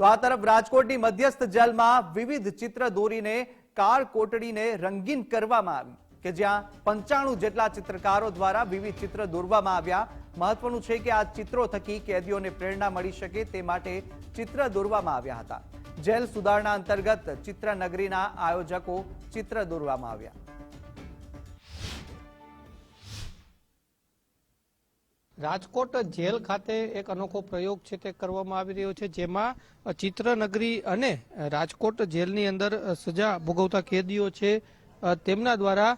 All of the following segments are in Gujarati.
તો આ તરફ રાજકોટની મધ્યસ્થ જેલમાં વિવિધ ચિત્ર દોરીને કાળ કોટડીને રંગીન કરવામાં આવી કે જ્યાં પંચાણું જેટલા ચિત્રકારો દ્વારા વિવિધ ચિત્ર દોરવામાં આવ્યા. મહત્વનું છે કે આ ચિત્રો થકી કેદીઓને પ્રેરણા મળી શકે તે માટે ચિત્ર દોરવામાં આવ્યા હતા. જેલ સુધારણા અંતર્ગત ચિત્રનગરીના આયોજકો ચિત્ર દોરવામાં આવ્યા. રાજકોટ જેલ ખાતે એક અનોખો પ્રયોગ છે તે કરવામાં આવી રહ્યો છે, જેમાં ચિત્રનગરી અને રાજકોટ જેલની અંદર સજા ભોગવતા કેદીઓ છે. તેમના દ્વારા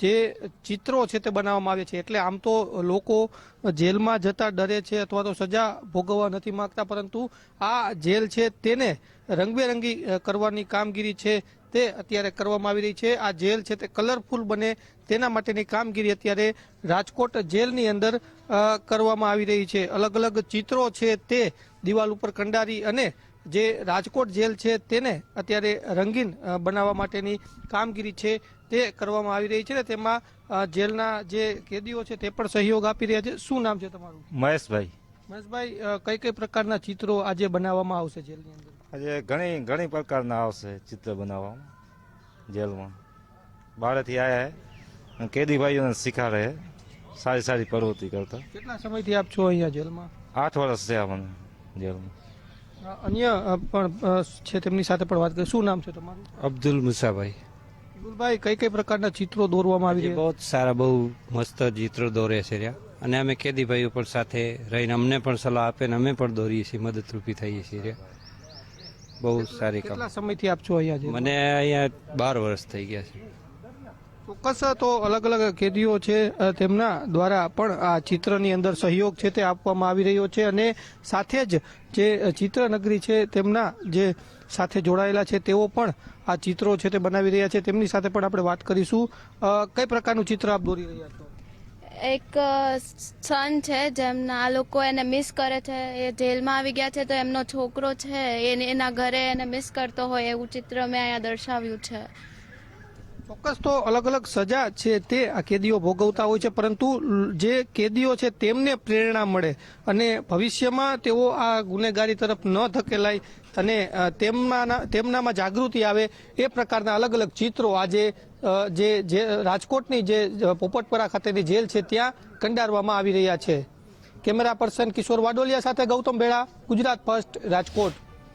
જે ચિત્રો છે તે બનાવવામાં આવે છે. એટલે આમ તો લોકો જેલમાં જતા ડરે છે અથવા તો સજા ભોગવવા નથી માંગતા, પરંતુ આ જેલ છે તેને રંગબેરંગી કરવાની કામગીરી છે તે અત્યારે કરવામાં આવી રહી છે. આ જેલ છે તે કલરફુલ બને તેના માટેની કામગીરી અત્યારે રાજકોટ જેલની અંદર કરવામાં આવી રહી છે. અલગ અલગ ચિત્રો છે તે દિવાલ ઉપર કંડારી અને જે રાજકોટ જેલ છે તેને અત્યારે રંગીન બનાવવા માટેની કામગીરી છે તે કરવામાં આવી રહી છે ને તેમાં જેલના જે કેદીઓ છે તે પણ સહયોગ આપી રહ્યા છે. શું નામ છે તમારું? મહેશભાઈ. મહેશભાઈ કઈ કઈ પ્રકારના ચિત્રો આજે બનાવવામાં આવશે જેલની અંદર? આજે ઘણી ઘણી પ્રકારના આવશે ચિત્ર બનાવવામાં જેલમાં. બાળથી આવ્યા કેદી ભાઈઓને શીખાડે સારી સારી પ્રવૃત્તિ કરતા. કેટલા સમયથી આપ છો અહીંયા જેલમાં? આઠ વર્ષ છે મને જેલમાં. અન્ય પણ છે તેમની સાથે પણ વાત કરી. શું નામ છે તમારું? અબ્દુલ મુસાભાઈ. અબ્દુલભાઈ કઈ કઈ પ્રકારના ચિત્રો દોરવામાં આવી છે રહ્યા? બહુ સારા બહુ મસ્ત ચિત્રો દોરે છે રહ્યા. અને અમે કેદી ભાઈઓ પણ સાથે રહીને અમને પણ સલાહ આપે ને અમે પણ દોરીએ છીએ મદદરૂપી થઈએ છીએ રહ્યા. બહુ સારી કામ. કેટલા સમયથી આપ છો અહીંયા મને અહીંયા બાર વર્ષ થઈ ગયા છે. ચોક્કસ તો અલગ અલગ કેદીઓ છે તેમના દ્વારા પણ આ ચિત્રની અંદર સહયોગ છે તે આપવામાં આવી રહ્યો છે અને સાથે જ જે ચિત્રનગરી છે તેમના જે સાથે જોડાયેલા છે તેઓ પણ આ ચિત્રો છે તે બનાવી રહ્યા છે. તેમની સાથે પણ આપણે વાત કરીશું. કઈ પ્રકારનું ચિત્ર આપ દોરી રહ્યા છો? એક સન છે જેમના આ લોકો એને મિસ કરે છે. એ જેલમાં આવી ગયા છે તો એમનો છોકરો છે. એને ઘરે એને મિસ કરતો હોય એવું ચિત્ર મેં અહીંયા દર્શાવ્યું છે. ચોક્કસ તો અલગ અલગ સજા છે તે આ કેદીઓ ભોગવતા હોય છે, પરંતુ જે કેદીઓ છે તેમને પ્રેરણા મળે અને ભવિષ્યમાં તેઓ આ ગુનેગારી તરફ ન ધકેલાય અને તેમના, તેમનામાં જાગૃતિ આવે એ પ્રકારના અલગ અલગ ચિત્રો આજે જે જે રાજકોટની જે પોપટપરા ખાતેની જેલ છે ત્યાં કંડારવામાં આવી રહ્યા છે. કેમેરા પર્સન કિશોર વાડોલિયા સાથે ગૌતમ ભેળા, ગુજરાત ફર્સ્ટ, રાજકોટ.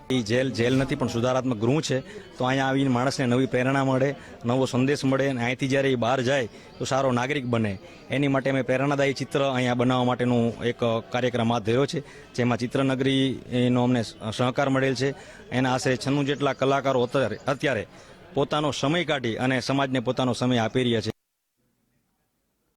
એ જેલ જેલ નથી, પણ સુધારાત્મક ગૃહ છે. તો અહીંયા આવીને માણસને નવી પ્રેરણા મળે, નવો સંદેશ મળે અને અહીંથી જ્યારે એ બહાર જાય, તો સારો નાગરિક બને. એની માટે અમે પ્રેરણાદાયી ચિત્ર અહીંયા બનાવવા માટેનું એક કાર્યક્રમ હાથ ધર્યો છે, જેમાં ચિત્રનગરી એનો અમને સહકાર મળેલ છે. એના આશરે છન્નું જેટલા કલાકારો અત્યારે પોતાનો સમય કાઢી અને સમાજને પોતાનો સમય આપી રહ્યા છે.